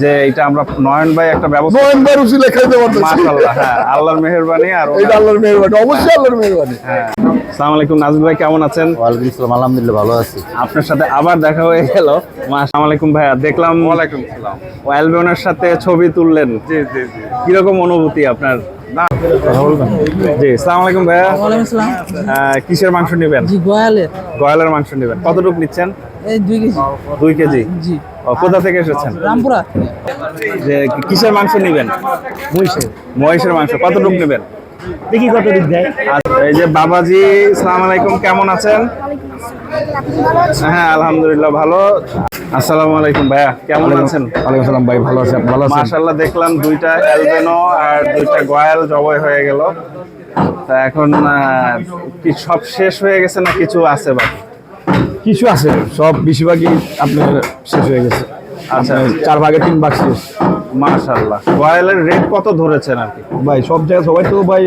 যে এটা আমরা নয়ন ভাই একটা ব্যবস্থা নভেম্বর উসিলে খাইতে পারতেছি। মাশাআল্লাহ হ্যাঁ আল্লাহর মেহেরবানি আর এটা আল্লাহর মেহরবানি অবশ্যই আল্লাহর মেহরবানি। হ্যাঁ। আসসালামু আলাইকুম ভাই কেমন আছেন? ওয়ালাইকুম আসসালাম আলহামদুলিল্লাহ ভালো আছি। আপনার সাথে আবার দেখা হয়ে গেল। আসসালামু আলাইকুম ভাইয়া দেখলাম ওয়ালাইকুম সালাম। অ্যালবিয়নের সাথে ছবি তুললেন। জি জি জি। কীরকম অনুভূতি আপনার? না জি আসসালামু আলাইকুম ভাইয়া। ওয়ালাইকুম আসসালাম কিসের মাংস নেবেন? জি গোয়ালের। গয়ালের মাংস নেবেন। কতটুকু নিচ্ছেন? এই দুই কেজি। দুই কেজি? জি। কোথা থেকে এসেছেন? রামপুরা। যে কিসের মাংস নেবেন? মহিষের। মহিষের মাংস। কতটুকু নেবেন? দেখি কত দিক দেয়। আচ্ছা, এই যে বাবাজি সালাম আলাইকুম কেমন আছেন? হ্যাঁ আলহামদুলিল্লাহ ভালো। আসসালামু আলাইকুম ভাইয়া কেমন আছেন? ওয়ালাইকুম সালাম ভাই ভালো আছেন ভালো আছেন? মাশাআল্লাহ দেখলাম দুইটা অ্যালবেনো আর দুইটা গয়াল জবাই হয়ে গেল। তা এখন কি সব শেষ হয়ে গেছে না কিছু আছে বাকি? কিছু আছে সব বেশিরভাগই আপনার শেষ হয়ে গেছে। আচ্ছা। চার ভাগে তিন ভাগ শেষ। মাশাআল্লাহ। গয়ালের রেট কত ধরেছেন আর কি? ভাই সব জায়গায় সবাই তো ভাই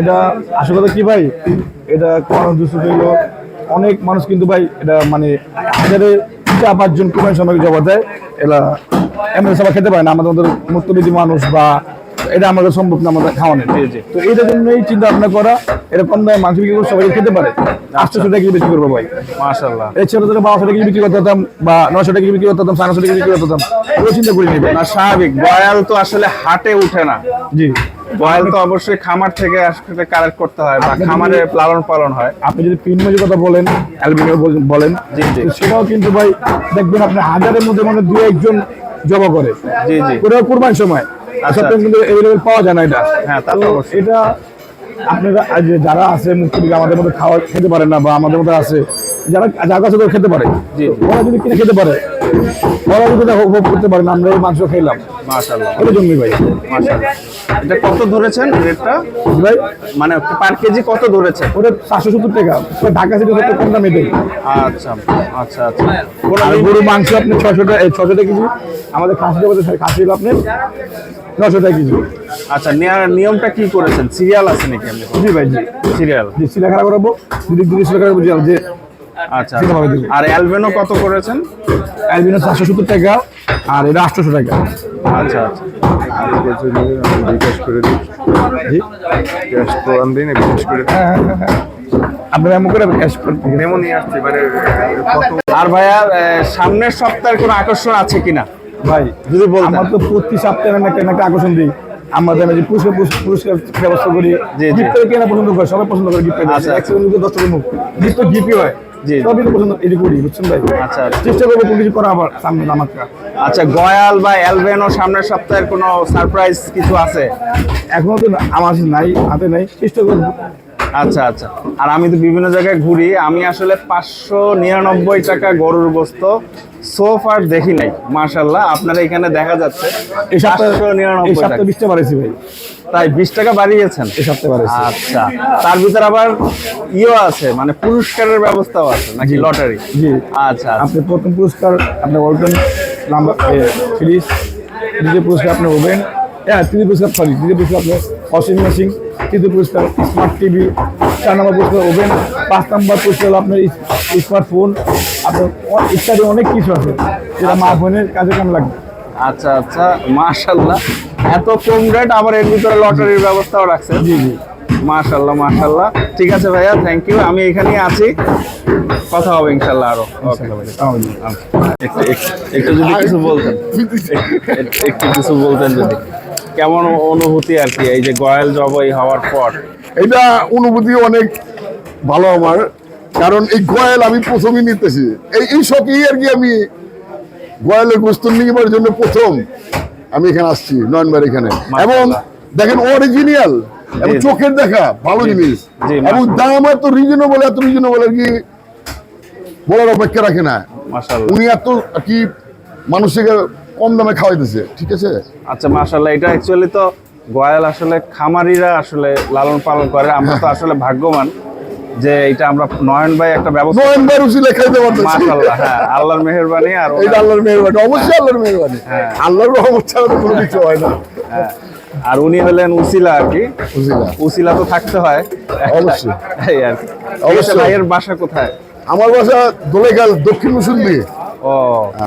এটা আসল কথা কি ভাই? এটা কোরআন দুশো হইল অনেক মানুষ কিন্তু ভাই এটা মানে হাজারে চার পাঁচজন কোরআন সময় জবাব দেয়। এলা এমন সবাই খেতে পারে না আমাদের মুক্তবিধি মানুষ বা এটা আমাদের সম্ভব না আমাদের খাওয়ানোর। তো এইটার জন্যই চিন্তা ভাবনা করা এরকম দামে মাংস বিক্রি করে সবাই খেতে পারে। আটশো টাকা কেজি বিক্রি করব ভাই। মাশাআল্লাহ। এই ছোট ছোট বারোশো টাকা বিক্রি করতে হতাম বা নশো টাকা বিক্রি করতে হতাম সাড়ে নশো টাকা বিক্রি করতে হতাম ওই চিন্তা করি নেবে না স্বাভাবিক। গয়াল তো আসলে হাটে উঠে না। জি। গয়াল তো অবশ্যই খামার থেকে আসলে কালেক্ট করতে হয় বা খামারে লালন পালন হয়। আপনি যদি পিনমজের কথা বলেন অ্যালবিনিও বলেন জি, জি। সেটাও কিন্তু ভাই দেখবেন আপনি হাজারের মধ্যে মানে দু একজন জবা করে। জি, জি। কুরবান সময়। আচ্ছা। কিন্তু অ্যাভেলেবেল পাওয়া যায় না এটা হ্যাঁ, তা। এটা আপনারা যারা আছে মুক্তি আমাদের মধ্যে খাওয়া খেতে পারে না বা আমাদের মধ্যে আছে যারা যার কাছে খেতে পারে। ওরা যদি কিনে খেতে পারে উপভোগ করতে আমরা এই মাংস খাইলাম। মাশাআল্লাহ। এটা জন্যই ভাই। মাশাআল্লাহ। এটা কত ধরেছেন রেটটা? ভাই? মানে পার কেজি কত ওটা সাতশো সত্তর টাকা। তো ঢাকা সিটি সত্তর কম দামে দেয়। আচ্ছা আচ্ছা আচ্ছা। গরু মাংস আপনি ছশো টাকা ছশো টাকা কেজি? আমাদের খাসি জগতে খাসি আপনি নশো টাকা কেজি। আচ্ছা নিয়মটা কি করেছেন? সিরিয়াল আছে নাকি আপনি? জি ভাই জি। সিরিয়াল। জি খারাপ করাবো। খারাপ যে আচ্ছা আর অ্যালবেনো কত করেছেন? অ্যালবিনো চারশো সত্তর টাকা আর এটা আটশোশো টাকা। আচ্ছা আচ্ছা। বিকাশ করে দিই জি ক্যাশ প্রদান দিন বিকাশ করে দিই আপনার এমন করে ক্যাশ মেমো নিয়ে আসছি এবারে আর ভাইয়া সামনের সপ্তাহের কোনো আকর্ষণ আছে কিনা? ভাই যদি বলতেন। আমার তো প্রতি সপ্তাহে আমি একটা একটা আকর্ষণ দিই। আমাদের আমি যে পুরস্কার পুরস্কার- ব্যবস্থা করি। গিফট কেনা পছন্দ করে সবাই পছন্দ করে গিফট আচ্ছা, একশো মুখ দশ টাকা মুখ। গিফট তো গিফটই হয়। সবই তো পছন্দ এটি করি বুঝছেন ভাই? আচ্ছা, আচ্ছা। চেষ্টা করব কোনো কিছু করা আবার সামনে আচ্ছা গয়াল বা অ্যালবেনো সামনের সপ্তাহের কোনো সারপ্রাইজ কিছু আছে? এখনও তো আমার নাই হাতে নাই চেষ্টা করব। আচ্ছা আচ্ছা। আর আমি তো বিভিন্ন জায়গায় ঘুরি আমি আসলে পাঁচশো নিরানব্বই টাকা গরুর গোস্ত সোফার দেখি নাই মার্শাল্লাহ আপনারা এখানে দেখা যাচ্ছে এই সপ্তাহে পাঁচশো টাকা। সপ্তাহে ভাই। তাই বিশ টাকা বাড়িয়েছেন? এই সপ্তাহে বাড়াইছি আচ্ছা তার ভিতরে আবার ইও আছে মানে পুরস্কারের ব্যবস্থাও আছে নাকি লটারি? জি। আচ্ছা আচ্ছা। আপনি প্রথম পুরস্কার আপনার ওয়ালটন নাম্বার ফ্রিজ দ্বিতীয় পুরস্কার আপনার ওভেন। হ্যাঁ তৃতীয় পুরস্কার সরি তৃতীয় পুরস্কার আপনার ওয়াশিং মেশিন তৃতীয় পুরস্কার স্মার্ট টিভি। চার নম্বর পুরস্কার ওভেন। পাঁচ নম্বর পুরস্কার হলো আপনার স্মার্টফোন আপনার ইত্যাদি অনেক কিছু আছে। যেটা মা বোনের কাজে কেমন লাগবে? আচ্ছা আচ্ছা মাশাল্লাহ এত কম রেট আবার এর ভিতরে লটারির ব্যবস্থাও রাখছে জি জি। মাশাল্লাহ মাশাল্লাহ ঠিক আছে ভাইয়া থ্যাংক ইউ আমি এখানেই আছি। কথা হবে ইনশাল্লাহ আরও। ওকে একটু একটু- একটু যদি কিছু বলতেন। একটু কিছু বলতেন যদি। কেমন অনুভূতি আর কি এই যে গয়াল জবাই হওয়ার পর? এটা অনুভূতি অনেক ভালো আমার। কারণ এই গোয়াল আমি প্রথমই নিতেছি। এই এই শখেই আর কি আমি গয়ালের গোস্ত নিবার জন্য প্রথম আমি এখানে আসছি নয়নবার এখানে। এবং দেখেন অরিজিনাল এবং চোখের দেখা ভালো জিনিস। এবং দাম এত রিজনেবল এত রিজনেবল আর কি বলার অপেক্ষা রাখে না। উনি এত কি মানুষকে কম দামে খাওয়াইতেছে ঠিক আছে? আচ্ছা মাশাল্লাহ এটা অ্যাকচুয়ালি তো গয়াল আসলে খামারিরা আসলে লালন পালন করে আমরা তো আসলে ভাগ্যবান। যে এটা আমরা নয়ন ভাই একটা ব্যবস্থা নয়নবার উচিলে খাইতে পারতেছি। মাশাল্লাহ হ্যাঁ আল্লাহর মেহেরবানি আর ওনার- আল্লাহর মেহরবানি অবশ্যই আল্লাহর মেহরবানি। হ্যাঁ। আল্লাহর রহমত ছাড়া তো কোনো কিছু হয় না। হ্যাঁ। আর উনি হলেন উসিলা আর কি। উসিলা। উসিলা তো থাকতে হয়। অবশ্যই। এই আর অবশ্যই। ভাইয়ের বাসা কোথায়? আমার বাসা দোলেখাল দক্ষিণ মুসুন্দি ও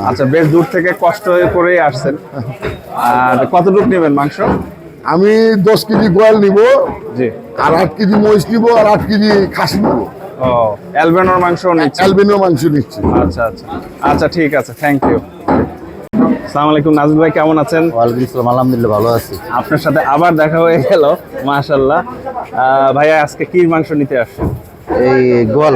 আচ্ছা বেশ দূর থেকে কষ্ট হয়ে করেই আসছেন। আর কতটুকু নেবেন মাংস? আমি দশ কেজি গোয়াল নিব। জি। আর আট কেজি মহিষ নিবো আর আট কেজি খাসি নিবো। ও অ্যালবেনোর মাংস নিচ্ছি অ্যালবিনো মাংস নিচ্ছি। আচ্ছা আচ্ছা। আচ্ছা ঠিক আছে থ্যাংক ইউ আসসালামু আলাইকুম ভাই কেমন আছেন? ওয়ালাইকুম আসসালাম আলহামদুলিল্লাহ ভালো আছি। আপনার সাথে আবার দেখা হয়ে গেল মাশাল্লাহ ভাইয়া আজকে কি মাংস নিতে আসছেন? এই গোয়াল।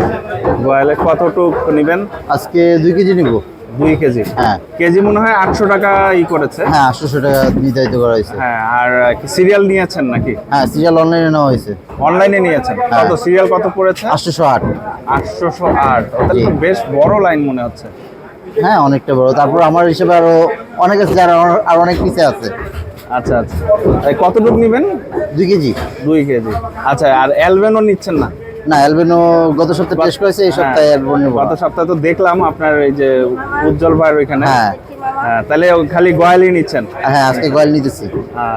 গোয়ালে কতটুক নেবেন? আজকে দুই কেজি নিব। দুই কেজি। হ্যাঁ। কেজি মনে হয় আটশো টাকা ই করেছে। হ্যাঁ আটশোশো টাকা নির্ধারিত করা হয়েছে। হ্যাঁ আর কি সিরিয়াল নিয়েছেন নাকি? হ্যাঁ সিরিয়াল অনলাইনে নেওয়া হয়েছে। অনলাইনে নিয়েছেন। হ্যাঁ। কত? সিরিয়াল কত পড়েছে? আটশোশো আট। আটশোশো আট। তাহলে তো বেশ বড় লাইন মনে হচ্ছে। হ্যাঁ অনেকটা বড়। তারপর আমার হিসেবে আরও অনেক আছে যারা আর অনেক পিছে আছে। আচ্ছা আচ্ছা। এই কতটুকু নেবেন? দুই কেজি। দুই কেজি। আচ্ছা আর অ্যালবেনও নিচ্ছেন না? না অ্যালবেনো গত সপ্তাহে টেস্ট করেছে এই সপ্তাহে অ্যালবেনো গত সপ্তাহে তো দেখলাম আপনার এই যে উজ্জ্বল ভাইয়ের ওইখানে। হ্যাঁ। হ্যাঁ, তাহলে খালি গোয়ালই নিচ্ছেন। হ্যাঁ আজকে গোয়াল নিতেছি।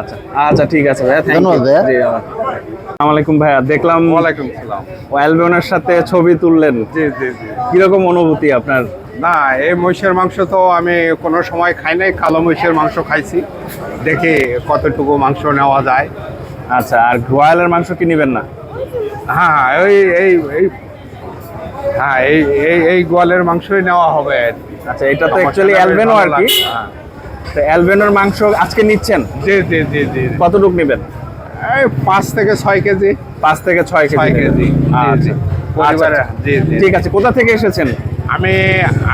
আচ্ছা আচ্ছা ঠিক আছে ভাইয়া ধন্যবাদ ভাইয়া। আসসালামু আলাইকুম ভাইয়া দেখলাম ওয়ালাইকুম সালাম। অ্যালবেনের সাথে ছবি তুললেন। জি জি জি। কীরকম অনুভূতি আপনার? না এই মহিষের মাংস তো আমি কোনো সময় খাই নাই কালো মহিষের মাংস খাইছি। দেখি কতটুকু মাংস নেওয়া যায়। আচ্ছা আর গোয়ালের মাংস কি নেবেন না? হ্যাঁ হ্যাঁ এই এই হ্যাঁ এই এই এই গোয়ালের মাংসই নেওয়া হবে। আচ্ছা এটা তো অ্যাকচুয়ালি অ্যালবেনো আর কি। তো অ্যালবেনোর মাংস আজকে নিচ্ছেন? জি জি জি জি। কতটুকু নেবেন? এই পাঁচ থেকে ছয় কেজি। পাঁচ থেকে ছয় ছয় কেজি আচ্ছা। পরিবারে আচ্ছা, জি জি। ঠিক আছে কোথা থেকে এসেছেন? আমি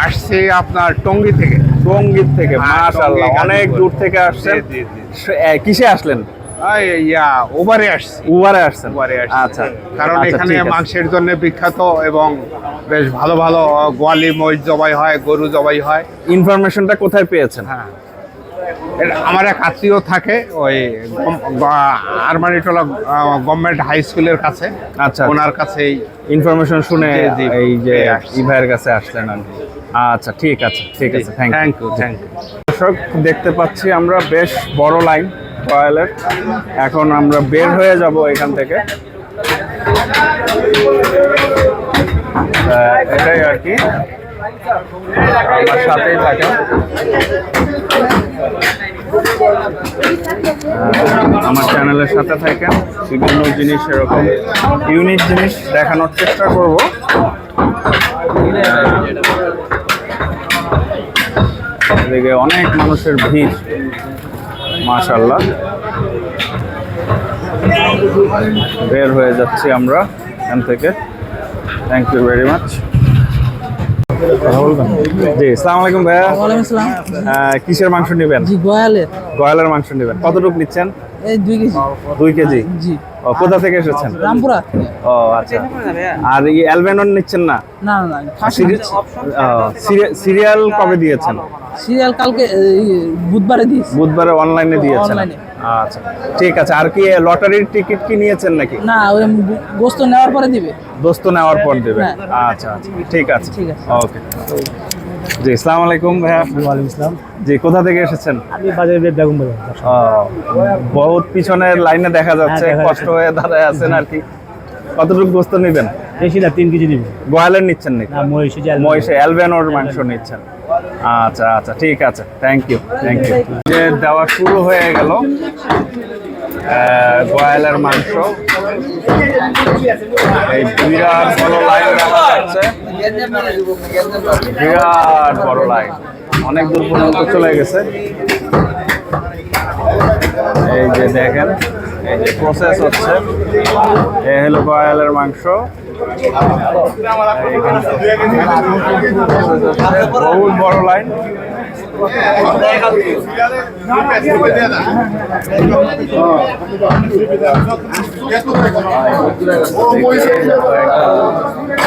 আসছি আপনার টঙ্গি থেকে। টঙ্গীর থেকে হ্যাঁ, মাশাআল্লাহ অনেক দূর থেকে আসছেন। কিসে আসলেন? ওভারে আসছি। উবারে আসছেন? ওভারে আসছি। আচ্ছা। কারণ আচ্ছা, এখানে মাংসের জন্য বিখ্যাত এবং বেশ ভালো ভালো গোয়ালি মহিষ জবাই হয় গরু জবাই হয়। ইনফরমেশনটা কোথায় পেয়েছেন? হ্যাঁ। আমার এক আত্মীয় থাকে ওই আরমানিটোলা গভর্নমেন্ট হাই স্কুলের কাছে। আচ্ছা। ওনার কাছেই ইনফরমেশন শুনে। এই যে পেয়ে আসছি। ই ভাইয়ের কাছে আসলেন আর আচ্ছা ঠিক আছে ঠিক আছে thank thank you thank you দর্শক দেখতে পাচ্ছি আমরা বেশ বড় লাইন রয়্যালের এখন আমরা বের হয়ে যাব এখান থেকে। এটাই আর কি। আমার সাথেই থাকে আমার চ্যানেলের সাথে থাকেন। বিভিন্ন জিনিস এরকম ইউনিক জিনিস দেখানোর চেষ্টা করব। এদিকে অনেক মানুষের ভিড়। মাশাল্লাহ বের হয়ে যাচ্ছি আমরা এখান থেকে। Thank you very much ji সালাম আলাইকুম ভাইয়া। আসসালাম আহ, কিসের মাংস নিবেন? গয়লার মাংস নেবেন। কতটুকু নিচ্ছেন? এই দুই কেজি। দুই কেজি? জি। ও কোথা থেকে এসেছেন? রামপুরা ও আচ্ছা। আর এই অ্যালবেনন নিচ্ছেন না? না না সিরিয়াল কবে দিয়েছেন? সিরিয়াল কালকে বুধবারে দিয়েছি। বুধবারে অনলাইনে দিয়েছেন? আচ্ছা। ঠিক আছে। আর কি লটারির টিকিট কি নিয়েছেন নাকি? না ওই গোস্ত নেওয়ার পরে দিবে। দোস্ত নেওয়ার পর দেবে। হ্যাঁ। আচ্ছা আচ্ছা। ঠিক আছে। ঠিক আছে। ওকে। জি আসসালামু আলাইকুম ভাইয়া। ওয়ালাইকুম জি কোথা থেকে এসেছেন? আমি বাজারে বেগম বাজার বহুত পিছনের লাইনে দেখা যাচ্ছে হ্যাঁ, কষ্ট হয়ে দাঁড়ায় আছেন আর কি। কতটুকু গোস্ত নেবেন? বেশি না তিন কেজি নিবি। গোয়ালের নিচ্ছেন নাকি? না মহিষে অ্যালবেনোর মাংস নিচ্ছেন। আচ্ছা আচ্ছা ঠিক আছে। থ্যাংক ইউ থ্যাংক ইউ যে দেওয়া শুরু হয়ে গেল গোয়ালের মাংস। এই বিরাট বড় লাইন দেখা যাচ্ছে। বিরাট বড় লাইন অনেক দূর পর্যন্ত চলে গেছে। এই যে দেখেন এই যে প্রসেস হচ্ছে। এই হলো গোয়ালের মাংস। বহুত বড় লাইন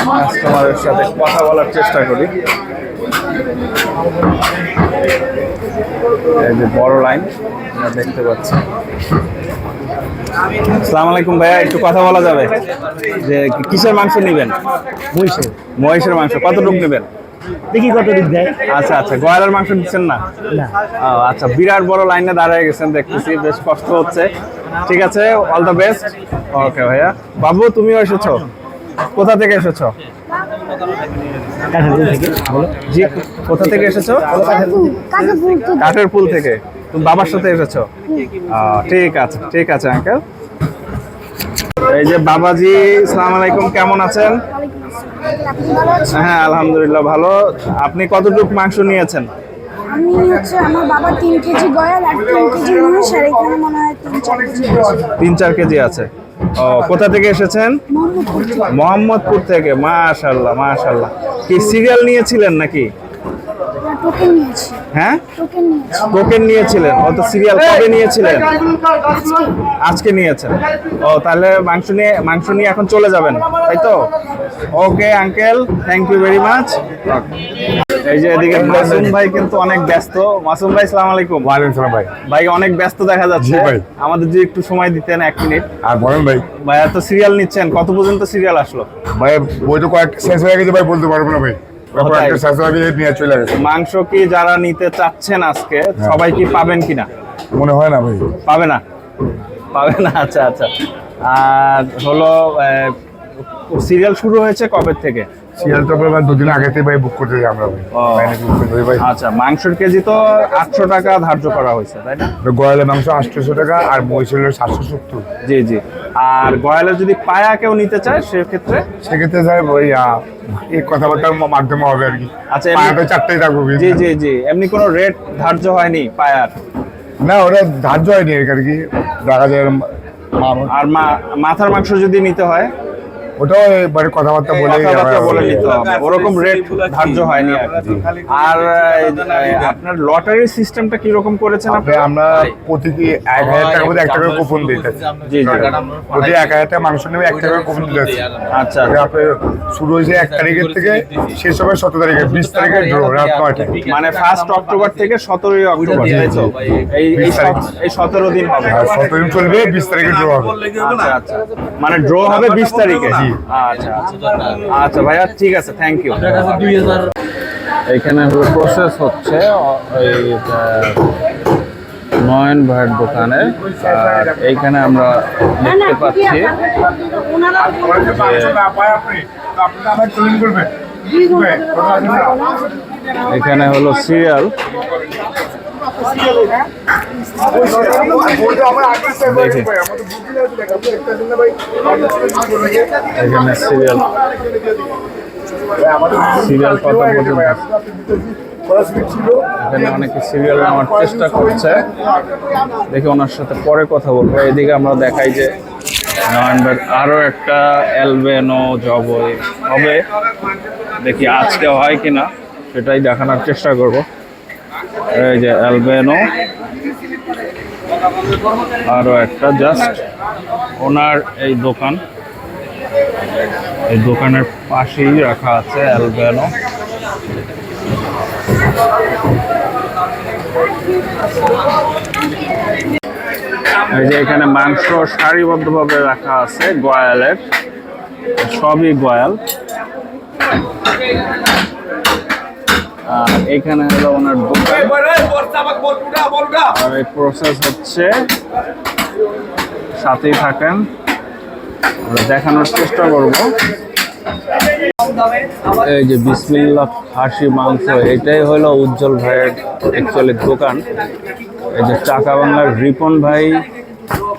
কাস্টমারের সাথে কথা বলার চেষ্টা করি। এই যে বড় লাইন আমরা দেখতে পাচ্ছি। আসসালামু আলাইকুম ভাইয়া একটু কথা বলা যাবে? যে কিসের মাংস নেবেন? মহিষে মহিষের মাংস কতটুকু নেবেন? দেখি কত দিক দেয়। আচ্ছা আচ্ছা গয়লার মাংস দিচ্ছেন না? আচ্ছা বিরাট বড় লাইনে দাঁড়িয়ে গেছেন দেখতেছি বেশ কষ্ট হচ্ছে। ঠিক আছে অল দ্য বেস্ট ওকে ভাইয়া। বাবু তুমিও এসেছ? কোথা থেকে এসেছ? জি কোথা থেকে এসেছ? কাঠের পুল থেকে। তুমি বাবার সাথে এসেছ? ঠিক আছে ঠিক আছে আঙ্কেল এই যে বাবাজি সালাম আলাইকুম কেমন আছেন? হ্যাঁ আলহামদুলিল্লাহ ভালো। আপনি কতটুকু মাংস নিয়েছেন? আমি হচ্ছে আমার বাবা তিন কেজি গয়াল আর তিন কেজি মহিষ আর এখানে মনে হয় তিন চার কেজি তিন চার কেজি আছে। ও কোথা থেকে এসেছেন? মোহাম্মদপুর থেকে। থেকে মাশাল্লাহ মাশাল্লাহ কি সিরিয়াল নিয়েছিলেন নাকি? হ্যাঁ? টোকেন নিয়েছিলেন। অত সিরিয়াল কবে নিয়েছিলেন? আজকে নিয়েছেন। ও তাহলে মাংস নিয়ে মাংস নিয়ে এখন চলে যাবেন তাই তো? Okay uncle thank you very much এই যে এদিকে মাসুম ভাই কিন্তু অনেক ব্যস্ত। মাসুম ভাই সালাম আলাইকুম। ওয়ালাইকুম সালাম ভাই। ভাই অনেক ব্যস্ত দেখা যাচ্ছে। ভাই। আমাদের যদি একটু সময় দিতেন এক মিনিট। আর বলেন ভাই। ভাইয়া তো সিরিয়াল নিচ্ছেন কত পর্যন্ত সিরিয়াল আসলো? ভাই বই তো কয়েক শেষ হয়ে গেছে ভাই বলতে পারব না ভাই? কয়েকটা হয়ে মাংস কি যারা নিতে চাচ্ছেন আজকে সবাই কি পাবেন কিনা? মনে হয় না ভাই। পাবে না? পাবে না? আচ্ছা আচ্ছা। আর হলো সিরিয়াল শুরু হয়েছে কবে থেকে? দুদিন আগে থেকে ভাই বুক করতে যাই আমরা। ভাই ও। বাইরে বুক করতে যাই। ভাই আচ্ছা মাংসের কেজি তো আটশো টাকা ধার্য করা হয়েছে তাই না? গয়ালের মাংস আটশোশো টাকা আর সাতশো সত্তর। জি জি। আর গয়ালের যদি পায়া কেউ নিতে চায় সেক্ষেত্রে? সেক্ষেত্রে স্যার ওই আহ, এই কথাবার্তার ম- মাধ্যমে হবে আর কি। আচ্ছা, এমনি- পায়াটা চারটেই থাকব জি জি জি। এমনি কোনো রেট ধার্য হয়নি পায়ার? না ওটা ধার্য হয়নি আর কি? দেখা যায় মা- আর মা- মাথার মাংস যদি নিতে হয়? ওটাও এবারে কথাবার্তা বলে নিতে হবে। ওরকম রেট ধার্য হয়নি আর কি। আপনার লটারি সিস্টেমটা কি রকম করেছেন আপনি আমরা প্রতিটি এক হাজার টাকার মধ্যে এক টাকা কুপন দিতে জি জি। প্রতি এক হাজার টাকা মাংস নেবে এক টাকা কুপন দিতে আচ্ছা। আপনার শুরু হয়েছে এক তারিখের থেকে শেষ হবে সতেরো তারিখে বিশ তারিখে ড্র রাত নয়টায় মানে ফার্স্ট অক্টোবর থেকে সতেরোই অক্টোবর এই এই সতেরো দিন হবে। সতেরো দিন চলবে বিশ তারিখে ড্র হবে। আচ্ছা আচ্ছা। মানে ড্র হবে বিশ তারিখে আচ্ছা আচ্ছা আচ্ছা ভাইয়া ঠিক আছে থ্যাংক ইউ এইখানে হলো প্রসেস হচ্ছে এই নয়ন ভাইয়ের দোকানে। আর এইখানে আমরা দেখতে পাচ্ছি এখানে হলো সিরিয়াল এখানে সিরিয়াল সিরিয়াল এখানে সিরিয়াল চেষ্টা করছে। দেখি ওনার সাথে পরে কথা বলব। এদিকে আমরা দেখাই যে নভেম্বর আরও একটা অ্যালবেনো জব হবে। দেখি আজকে হয় কিনা, সেটাই দেখানোর চেষ্টা করব। এই যে অ্যালবেনো আরও একটা জাস্ট ওনার এই দোকান। এই দোকানের পাশেই রাখা আছে অ্যালবেনো এই যে এখানে মাংস সারিবদ্ধভাবে রাখা আছে, গয়ালের। সবই গয়াল। আর এখানে হলো ওনার দোকান। আর এই প্রসেস হচ্ছে সাথেই থাকেন। আমরা দেখানোর চেষ্টা করব। এই যে বিসমিল্লা খাসি মাংস এটাই হলো উজ্জ্বল ভাইয়ের অ্যাকচুয়ালি দোকান। এই যে চাকা বাংলার রিপন ভাই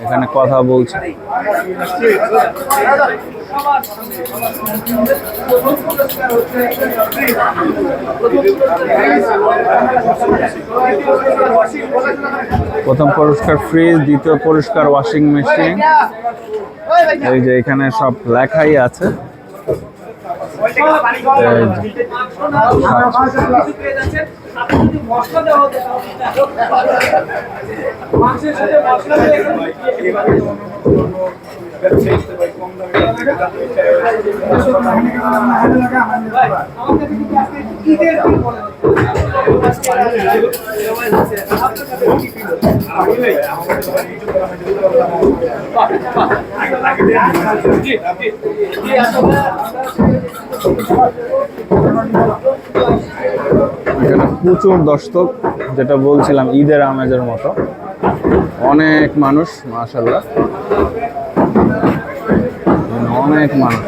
এখানে কথা বলছে। প্রথম পুরস্কার ফ্রিজ দ্বিতীয় পুরস্কার ওয়াশিং মেশিন এই যে এখানে সব লেখাই আছে। প্রচুর দর্শক যেটা বলছিলাম ঈদের আমেজের মতো। অনেক মানুষ মাশাল্লাহ অনেক মানুষ